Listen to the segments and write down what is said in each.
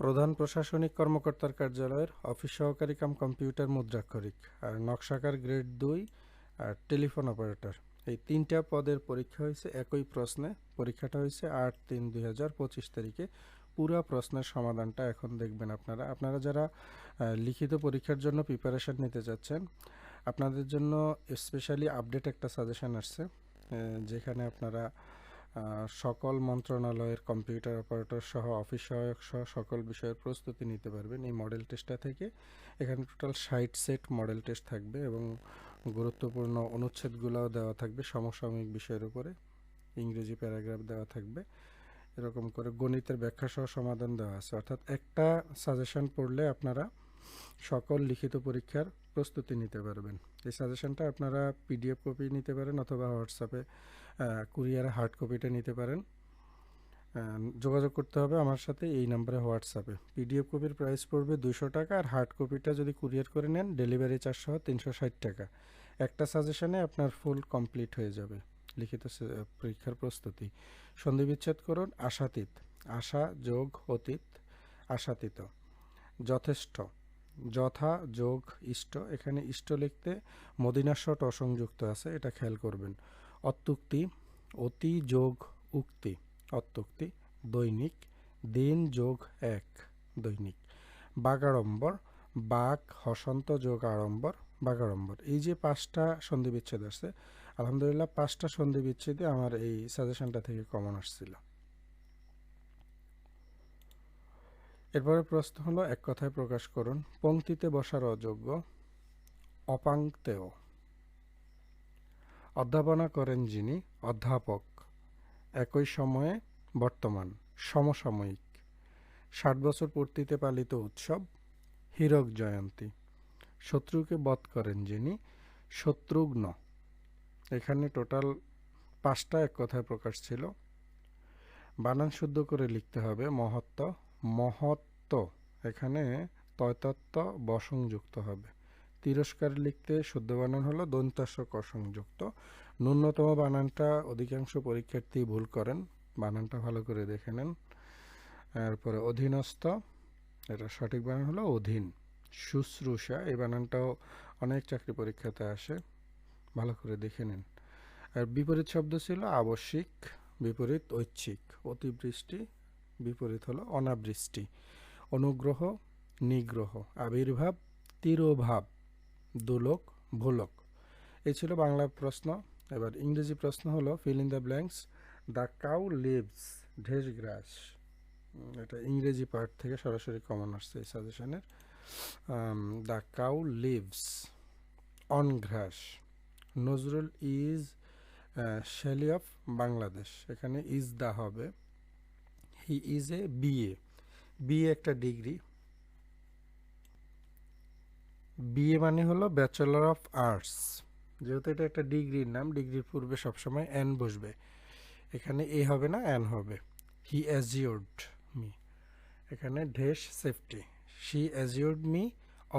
প্রধান প্রশাসনিক কর্মকর্তার কার্যালয়ের অফিস সহকারী কাম কম্পিউটার মুদ্রাক্ষরিক আর নকশাকার গ্রেড দুই আর টেলিফোন অপারেটর। এই তিনটা পদের পরীক্ষা হয়েছে একই প্রশ্নে। পরীক্ষাটা হয়েছে আট তিন দুই তারিখে। পুরা প্রশ্নের সমাধানটা এখন দেখবেন আপনারা। আপনারা যারা লিখিত পরীক্ষার জন্য প্রিপারেশন নিতে চাচ্ছেন আপনাদের জন্য স্পেশালি আপডেট একটা সাজেশন আসছে যেখানে আপনারা সকল মন্ত্রণালয়ের কম্পিউটার অপারেটর সহ অফিস সহায়ক সহ সকল বিষয়ের প্রস্তুতি নিতে পারবেন এই মডেল টেস্টটা থেকে। এখানে টোটাল ষাট সেট মডেল টেস্ট থাকবে এবং গুরুত্বপূর্ণ অনুচ্ছেদগুলোও দেওয়া থাকবে সমসাময়িক বিষয়ের উপরে। ইংরেজি প্যারাগ্রাফ দেওয়া থাকবে। এরকম করে গণিতের ব্যাখ্যা সহ সমাধান দেওয়া আছে। অর্থাৎ একটা সাজেশন পড়লে আপনারা সকল লিখিত পরীক্ষার প্রস্তুতি নিতে পারবেন। এই সাজেশনটা আপনারা পিডিএফ কপি নিতে পারেন অথবা হোয়াটসঅ্যাপে কুরিয়ারে হার্ড কপিটা নিতে পারেন। যোগাযোগ করতে হবে আমার সাথে এই নাম্বারে হোয়াটসঅ্যাপে। পিডিএফ কপির প্রাইস পড়বে দুশো টাকা আর হার্ড কপিটা যদি কুরিয়ার করে নেন ডেলিভারি চার্জ সহ তিনশো ষাট টাকা। একটা সাজেশনে আপনার ফুল কমপ্লিট হয়ে যাবে। লিখিত পরীক্ষার প্রস্তুতি। সন্ধি বিচ্ছেদ করুন, আশাতীত। আশা, যোগ, অতীত, আশাতীত। যথেষ্ট। যথা, যোগ, ইষ্ট। এখানে ইষ্ট লিখতে মদিনাশট অসংযুক্ত আছে, এটা খেয়াল করবেন। অত্যুক্তি, অতি যোগ উক্তি। অত্যুক্তি, দৈনিক, দিন যোগ এক, দৈনিক। বাগাড়ম্বর বাক হসন্ত যোগ আড়ম্বর, বাগাড়ম্বর। এই যে পাঁচটা সন্ধি বিচ্ছেদ আসছে, আলহামদুলিল্লাহ পাঁচটা সন্ধি বিচ্ছেদে আমার এই সাজেশনটা থেকে কমন আসছিল। এরপরে প্রশ্ন হলো, এক কথায় প্রকাশ করুন পংক্তিতে বসার অযোগ্য অপাংক্তেয় অধ্যাপনা করেন যিনি অধ্যাপক। একই সময়ে বর্তমান সমসাময়িক। ষাট বছর পূর্তিতে পালিত উৎসব হীরক জয়ন্তী। শত্রুকে বধ করেন যিনি শত্রুঘ্ন। এখানে টোটাল পাঁচটা এক কথায় প্রকাশ ছিল। বানান শুদ্ধ করে লিখতে হবে মহত্ব। মহত্ব। এখানে তয়তত্ত্ব বসংযুক্ত হবে। তিরস্কার লিখতে শুদ্ধ বানান হলো দন্তাস্য কসংযুক্ত ন্যূনতম বানানটা অধিকাংশ পরীক্ষার্থী ভুল করেন। বানানটা ভালো করে দেখে নেন। তারপরে অধীনস্থ, এটা সঠিক বানান হলো অধীন। শুশ্রূষা, এই বানানটাও অনেক চাকরি পরীক্ষাতে আসে। ভালো করে দেখে নিন। আর বিপরীত শব্দ ছিল আবশ্যিক, বিপরীত ঐচ্ছিক। অতিবৃষ্টি, বিপরীত হলো অনাবৃষ্টি। অনুগ্রহ, নিগ্রহ। আবির্ভাব, তিরোভাব। দুলোক, ভূলোক। এই ছিল বাংলা প্রশ্ন। এবার ইংরেজি প্রশ্ন হলো fill in the blanks the cow lives dash grass. এটা ইংরেজি পার্ট থেকে সরাসরি কমন আসছে এই সাজেশনের the cow lives on grass Nazrul is Shelley of Bangladesh এখানে ইজ দা হবে। He is a BA BA একটা ডিগ্রি বিএ মানে হলো ব্যাচেলর অফ আর্টস যেহেতু এটা একটা ডিগ্রির নাম, ডিগ্রির পূর্বে সবসময় এন বসবে। এখানে এ হবে না এন হবে। হি অ্যাজিওর্ড মি এখানে dash safety she assured me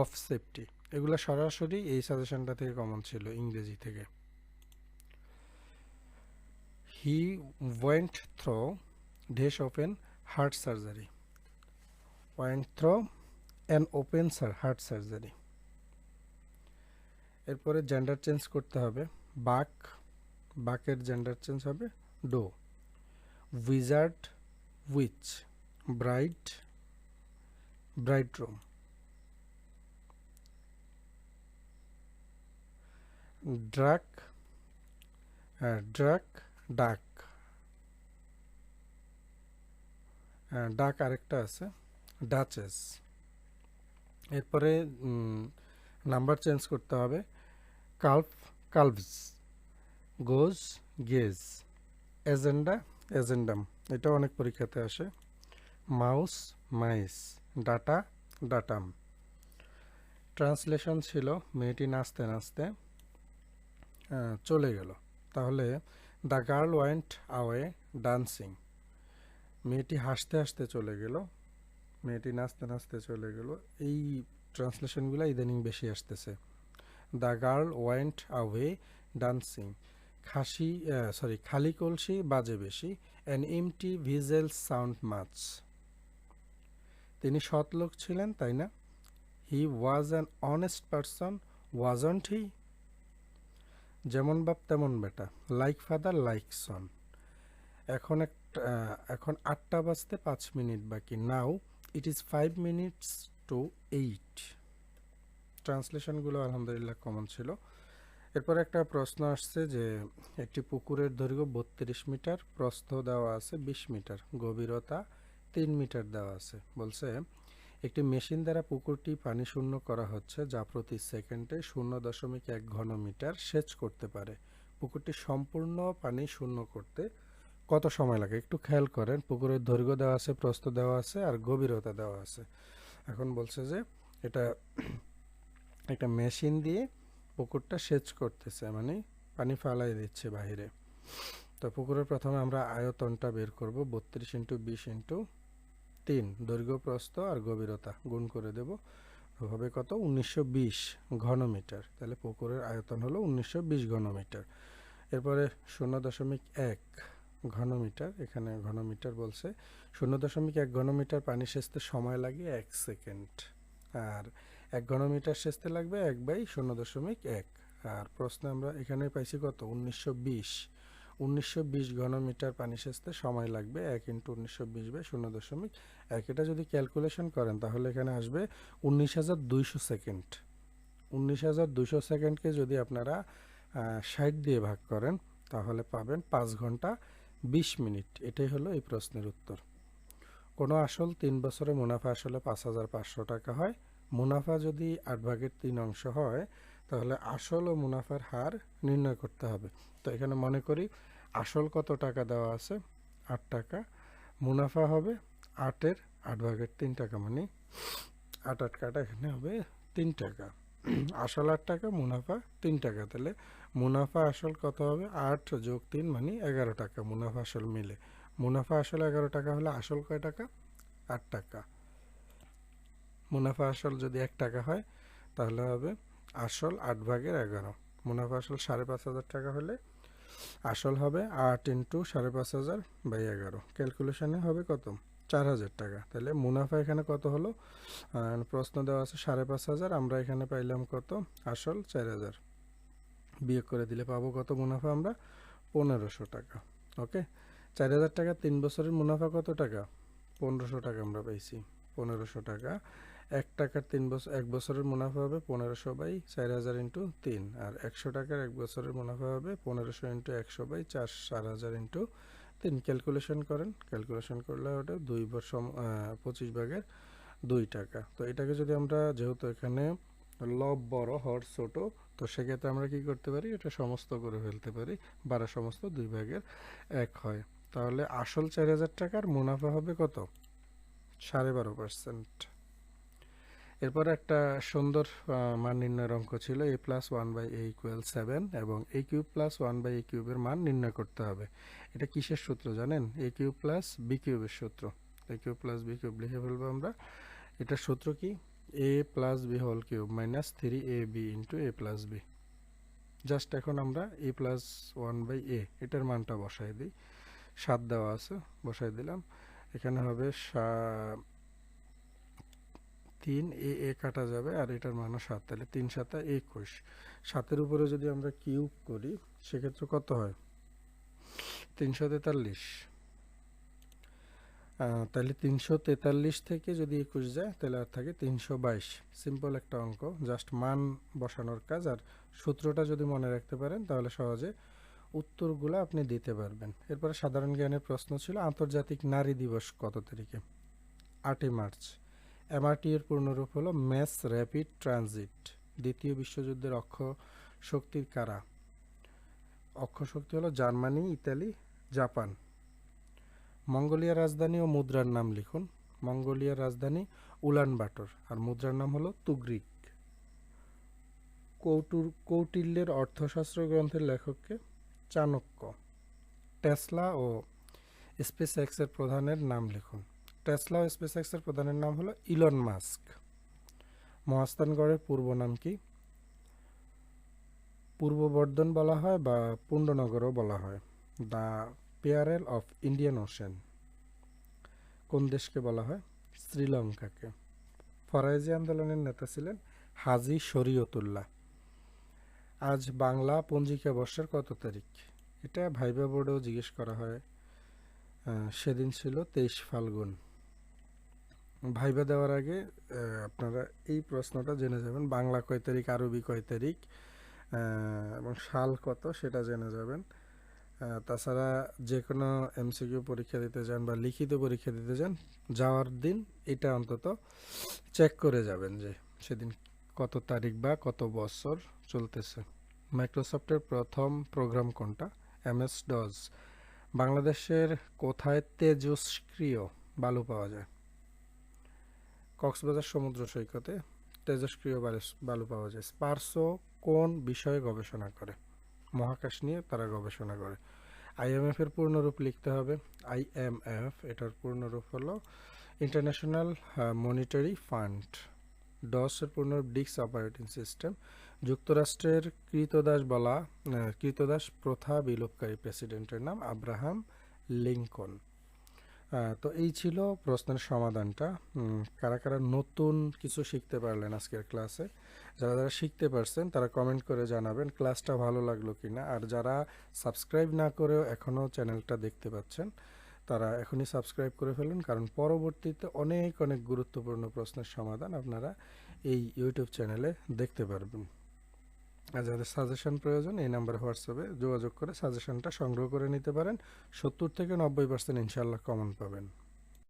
of safety এগুলো সরাসরি এই সাজেশনটা থেকে কমন ছিল, ইংরেজি থেকে। He went through dash open heart surgery went through an open heart surgery এরপরে জেন্ডার চেঞ্জ করতে হবে। বাক, বাকের জেন্ডার চেঞ্জ হবে। Doe wizard witch bride bridegroom drake drake duck. Duck আরেকটা আছে ডাচেস এরপরে নাম্বার চেঞ্জ করতে হবে। Calf, calves goose geese agenda, agendum. এটা অনেক পরীক্ষাতে আসে। Mouse, mice, data, datum. Translation ছিল, মেয়েটি নাচতে নাচতে চলে গেল। তাহলে, the girl went away dancing. মেয়েটি হাসতে হাসতে চলে গেল। মেয়েটি নাচতে নাচতে চলে গেল। এই ট্রান্সলেশনগুলো ইদানিং বেশি আসতেছে। The girl went away dancing. Khasi sorry খালি কলসি, বাজে বেশি। An empty vessel sound much তিনি সৎ লোক ছিলেন, তাই না? He was an honest person wasn't he যেমন বাপ, তেমন বেটা। লাইক ফাদার লাইক সন এখন একটা এখন আটটা বাজতে পাঁচ মিনিট বাকি। Now it is five minutes to eight ট্রান্সলেশনগুলো আলহামদুলিল্লাহ কমন ছিল। এরপর একটা প্রশ্ন আসছে যে, একটি পুকুরের দৈর্ঘ্য বত্রিশ মিটার, প্রস্থ দেওয়া আছে বিশ মিটার, গভীরতা তিন মিটার দেওয়া আছে। বলছে, একটি মেশিন দ্বারা পুকুরটি পানি শূন্য করা হচ্ছে যা প্রতি সেকেন্ডে শূন্য দশমিক এক ঘন মিটার সেচ করতে পারে। পুকুরটি সম্পূর্ণ পানি শূন্য করতে কত সময় লাগে? একটু খেয়াল করেন, পুকুরের দৈর্ঘ্য দেওয়া আছে, প্রস্থ দেওয়া আছে, আর গভীরতা দেওয়া আছে। এখন বলছে যে, এটা একটা মেশিন দিয়ে পুকুরটা সেচ করতেছে মানে পানি ফালাই দিচ্ছে বাইরে তো পুকুরের প্রথমে আমরা আয়তনটা বের করব, বত্রিশ ইন্টু বিশ ইন্টু তিন। দৈর্ঘ্য প্রস্থ আর গভীরতা গুণ করে দেব হবে কত? উনিশশো বিশ ঘনমিটার। তাহলে পুকুরের আয়তন হলো উনিশশো বিশ ঘনমিটার। এরপরে শূন্য দশমিক এক ঘনমিটার, এখানে ঘনমিটার বলছে। শূন্য দশমিক এক ঘনমিটার পানি সেচতে সময় লাগে এক সেকেন্ড। আর এক ঘনমিটার সেচতে লাগবে এক বাই শূন্য দশমিক এক। আর প্রশ্নে আমরা এখানে পাইছি কত? উনিশশো বিশ। উনিশশো বিশ ঘনমিটার পানি সেচতে সময় লাগবে এক ইন্টু উনিশশো বিশ বাই শূন্য দশমিক এক। এটা যদি ক্যালকুলেশন করেন তাহলে এখানে আসবে উনিশ হাজার দুইশো সেকেন্ড। উনিশ হাজার দুইশো সেকেন্ডকে যদি আপনারা ষাট দিয়ে ভাগ করেন তাহলে পাবেন পাঁচ ঘণ্টা বিশ মিনিট। এটাই হলো এই প্রশ্নের উত্তর। কোনো আসল তিন বছরে মুনাফা আসলে পাঁচ হাজার পাঁচশো টাকা হয়। মুনাফা যদি আট ভাগের তিন অংশ হয়, তাহলে আসল ও মুনাফার হার নির্ণয় করতে হবে। তো এখানে মনে করি আসল কত টাকা দেওয়া আছে? আট টাকা। মুনাফা হবে আটের, আট ভাগের তিন টাকা মানে আট আট কাটা এখানে হবে তিন টাকা। আসল আট টাকা, মুনাফা তিন টাকা। তাহলে মুনাফা আসল কত হবে? আট যোগ তিন মানে এগারো টাকা মুনাফা আসল মিলে। মুনাফা আসল এগারো টাকা হলে আসল কয় টাকা? আট টাকা। মুনাফা আসল যদি এক টাকা হয়, তাহলে হবে আসল আট ভাগের এগারো। মুনাফা আসল সাড়ে পাঁচ হাজার টাকা হলে আসল হবে আট ইন্টু সাড়ে পাঁচ হাজার বাই এগারো। ক্যালকুলেশনে হবে কত? চার হাজার টাকা। তাহলে মুনাফা এখানে কত হলো? প্রশ্ন দেওয়া আছে সাড়ে পাঁচ হাজার, আমরা এখানে পাইলাম কত? আসল চার হাজার। বিয়োগ করে দিলে পাবো কত মুনাফা? আমরা পনেরোশো টাকা। ওকে? চার হাজার টাকা তিন বছরের মুনাফা কত টাকা? পনেরোশো টাকা আমরা পাইছি। পনেরোশো টাকা। এক টাকার তিন বছর এক বছরের মুনাফা হবে পনেরোশো বাই চার হাজার ইন্টু তিন, আর একশো টাকার এক বছরের মুনাফা হবে পনেরোশো ইন্টু একশো বাই চার চার হাজার ইন্টু তিন। ক্যালকুলেশন করেন, ক্যালকুলেশন করলে ওটা দুই বছর পঁচিশ ভাগের দুই টাকা। তো এটাকে যদি আমরা, যেহেতু এখানে লব বড়, হর ছোট, তো সেক্ষেত্রে আমরা কি করতে পারি? এটা সমস্ত করে ফেলতে পারি। বারো সমস্ত দুই ভাগের এক হয়। তাহলে আসল চার হাজার টাকার মুনাফা হবে কত? সাড়ে বারো পার্সেন্ট। এরপর একটা সুন্দর মান নির্ণয়ের অঙ্ক ছিল a plus one by a equal seven এবং a cube plus one by a কিউবের মান নির্ণয় করতে হবে। এটা কিসের সূত্র জানেন? এ কিউব প্লাস বি কিউবের সূত্র। A cube plus b cube লিখে ফেলব আমরা। এটার সূত্র কি? A plus b whole cube minus three a b into a plus b just এখন আমরা a plus one by a এটার মানটা বসাই দিই। সাত দেওয়া আছে বসাই দিলাম। এখানে হবে সা- তিন, এ এ কাটা যাবে আর এটার মানও সাত। তাহলে তিন সাতা একুশ। সাতের উপরে যদি আমরা কিউব করি, সেক্ষেত্রে কত হয়? তিনশো তেতাল্লিশ। তাহলে তিনশো তেতাল্লিশ থেকে যদি একুশ যায়, তাহলে আর থাকে তিনশো বাইশ। সিম্পল একটা অঙ্ক। জাস্ট মান বসানোর কাজ। আর সূত্রটা যদি মনে রাখতে পারেন, তাহলে সহজে উত্তরগুলো আপনি দিতে পারবেন। এরপরে সাধারণ জ্ঞানের প্রশ্ন ছিল, আন্তর্জাতিক নারী দিবস কত তারিখে? আটই মার্চ। এমআরটি এর পূর্ণরূপ হলো ম্যাস র্যাপিড ট্রানজিট দ্বিতীয় বিশ্বযুদ্ধের অক্ষ শক্তির কারা? অক্ষ শক্তি হলো জার্মানি, ইতালি, জাপান। মঙ্গোলিয়ার রাজধানী ও মুদ্রার নাম লিখুন। মঙ্গোলিয়ার রাজধানী উলান বাটর আর মুদ্রার নাম হলো তুগ্রিক। কৌটুর, কৌটিল্যের অর্থশাস্ত্র গ্রন্থের লেখককে চাণক্য। টেসলা ও স্পেস এক্সের প্রধানের নাম লিখুন। টেসলা ও স্পেস এক্সের প্রধানের নাম হলো ইলন মাস্ক। মহাস্থানগড়ের পূর্ব নাম কি? পূর্ব বর্ধন বলা হয় বা পুণ্ডনগরও বলা হয়। The pearl of Indian Ocean. কোন দেশকে বলা হয়? শ্রীলঙ্কাকে। ফরাইজি আন্দোলনের নেতা ছিলেন হাজি শরীয়তুল্লাহ। আজ বাংলা পঞ্জিকা বর্ষের কত তারিখ? এটা ভাইবা বোর্ডেও জিজ্ঞেস করা হয়। সেদিন ছিল তেইশ ফাল্গুন। ভাইবা দেওয়ার আগে আপনারা এই প্রশ্নটা জেনে যাবেন। বাংলা কয় তারিখ, আরবি কয় তারিখ এবং সাল কত সেটা জেনে যাবেন। তাছাড়া যে কোনো এমসিকিউ পরীক্ষা দিতে যান বা লিখিত পরীক্ষা দিতে যান, যাওয়ার দিন এটা অন্তত চেক করে যাবেন যে সেদিন কত তারিখ বা কত বছর চলতেছে। মাইক্রোসফটের প্রথম প্রোগ্রাম কোনটা? MS DOS. বাংলাদেশের কোথায় তেজস্ক্রিয় বালু পাওয়া যায়? কক্সবাজার সমুদ্র সৈকতে তেজস্ক্রিয় বালু- পাওয়া যায়। স্পার্সো কোন বিষয়ে গবেষণা করে? মহাকাশ নিয়ে তারা গবেষণা করে। আইএমএফ এর পূর্ণরূপ লিখতে হবে। আইএমএফ এটার পূর্ণরূপ হলো ইন্টারন্যাশনাল মনিটারি ফান্ড ডস এর পূর্ণরূপ ডিক্স অপারেটিং সিস্টেম। যুক্তরাষ্ট্রের কৃতদাস বলা কৃতদাস প্রথা বিলোপকারী প্রেসিডেন্টের নাম আব্রাহাম লিঙ্কন তো এই ছিল প্রশ্নের সমাধানটা। কারা কারা নতুন কিছু শিখতে পারলেন আজকের ক্লাসে যারা যারা শিখতে পারছেন তারা কমেন্ট করে জানাবেন ক্লাসটা ভালো লাগল কি না আর যারা সাবস্ক্রাইব না করেও এখনও চ্যানেলটা দেখতে পাচ্ছেন, তারা এখনই সাবস্ক্রাইব করে ফেলুন, কারণ পরবর্তীতে অনেক অনেক গুরুত্বপূর্ণ প্রশ্নের সমাধান আপনারা এই ইউটিউব চ্যানেলে দেখতে পারবেন। যাদের সাজেশন প্রয়োজন, এই নাম্বার হোয়াটসঅ্যাপে যোগাযোগ করে সাজেশনটা সংগ্রহ করে নিতে পারেন। সত্তর থেকে নব্বই পার্সেন্ট ইনশাল্লাহ কমন পাবেন।